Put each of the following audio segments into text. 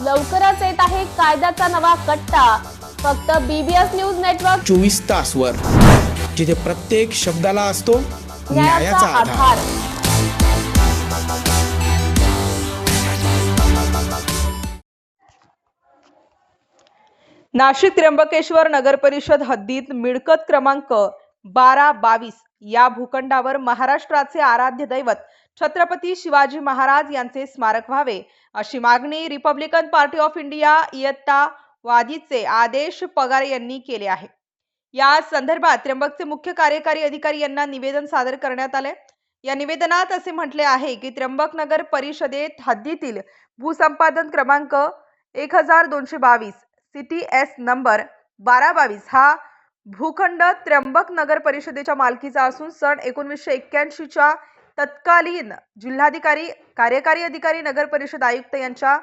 लवकरच येत आहे कायद्याचा नवा कट्टा. फक्त बीबीएस न्यूज नेटवर्क चोवीस तासवर. जिथे प्रत्येक शब्दाला असतो न्यायाचा आधार. नाशिक त्र्यंबकेश्वर नगर परिषद हद्दीत मिळकत क्रमांक बारा बावीस. या भूखंडावर महाराष्ट्राचे आराध्य दैवत छत्रपती शिवाजी महाराज यांचे स्मारक व्हावे अशी मागणी रिपब्लिकन पार्टी ऑफ इंडिया इयत्ता वादीचे आदेश पगार यांनी केले आहे. या संदर्भात त्र्यंबकचे मुख्य कार्यकारी अधिकारी यांना निवेदन सादर करण्यात आले या निवेदनात असे म्हटले आहे की त्र्यंबक नगर परिषदेत हद्दीतील भूसंपादन क्रमांक एक हजार दोनशे बावीस सिटी एस नंबर बारा बावीस हा भूखंड त्र्यंबक नगर परिषदेच्या मालकीचा असून सन एकोणीसशे एक्क्याऐंशीच्या तत्कालीन जिल्हाधिकारी कार्यकारी अधिकारी नगर परिषद आयुक्त यांच्या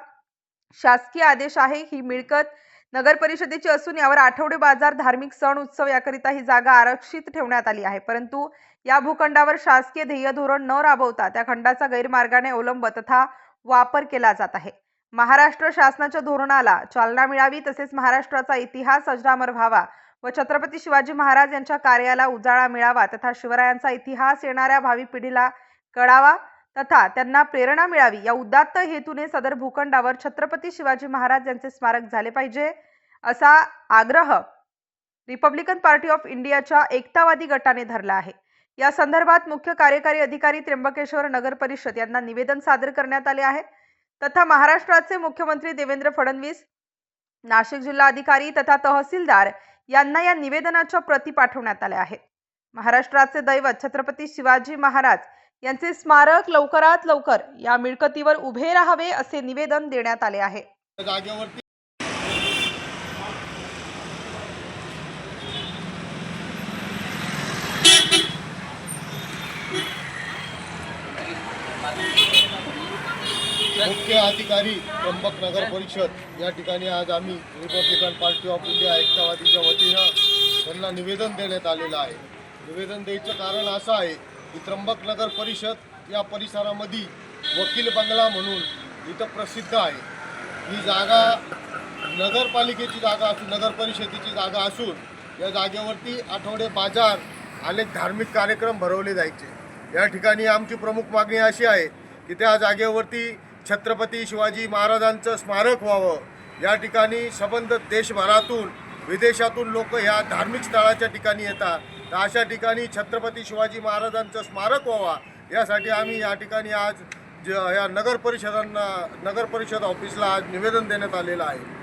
शासकीय आदेश आहे. ही मिळकत नगर परिषदेची असून यावर आठवडे बाजार धार्मिक सण उत्सव याकरिता ही जागा आरक्षित ठेवण्यात आली आहे. परंतु या भूखंडावर शासकीय ध्येय धोरण न राबवता त्या खंडाचा गैरमार्गाने अवलंब तथा वापर केला जात आहे. महाराष्ट्र शासनाच्या धोरणाला चालना मिळावी तसेच महाराष्ट्राचा इतिहास अजरामर व्हावा व छत्रपती शिवाजी महाराज यांच्या कार्याला उजाळा मिळावा तथा शिवरायांचा इतिहास येणाऱ्या भावी पिढीला कळावा तथा त्यांना प्रेरणा मिळावी या उदात्त हेतूने सदर भूखंडावर छत्रपती शिवाजी महाराज यांचे स्मारक झाले पाहिजे असा आग्रह रिपब्लिकन पार्टी ऑफ इंडियाच्या एकतावादी गटाने धरला आहे. या संदर्भात मुख्य कार्यकारी अधिकारी त्र्यंबकेश्वर नगर परिषद यांना निवेदन सादर करण्यात आले आहे. तथा महाराष्ट्राचे मुख्यमंत्री देवेंद्र फडणवीस नाशिक जिल्हाधिकारी तथा तहसीलदार यांना या निवेदनाच्या प्रती पाठवण्यात आल्या आहेत. महाराष्ट्राचे दैवत छत्रपती शिवाजी महाराज यांचे स्मारक लवकरात लवकर या मिळकतीवर उभे राहावे असे निवेदन देण्यात आले आहे. मुख्य अधिकारी त्र्यंबक नगर परिषद. या ठिकाणी आज आम्ही रिपब्लिकन पार्टी ऑफ इंडिया एकतावादीच्या वतीनं त्यांना निवेदन देण्यात आलेलं आहे. निवेदन द्यायचं कारण असं आहे की त्र्यंबक नगर परिषद या परिसरामध्ये वकील बंगला म्हणून इथं प्रसिद्ध आहे. ही जागा नगरपालिकेची जागा असून नगर परिषदेची जागा असून या जागेवरती आठवडे बाजार अनेक धार्मिक कार्यक्रम भरवले जायचे. या ठिकाणी आमची प्रमुख मागणी अशी आहे की त्या जागेवरती छत्रपती शिवाजी महाराजांचं स्मारक व्हावं. या ठिकाणी संबंध देशभरातून विदेशातून लोक ह्या धार्मिक स्थळाच्या ठिकाणी येतात. तर अशा ठिकाणी छत्रपती शिवाजी महाराजांचं स्मारक व्हावा. यासाठी आम्ही या ठिकाणी आज ज या नगर परिषदांना नगर परिषद ऑफिसला आज निवेदन देण्यात आलेलं आहे.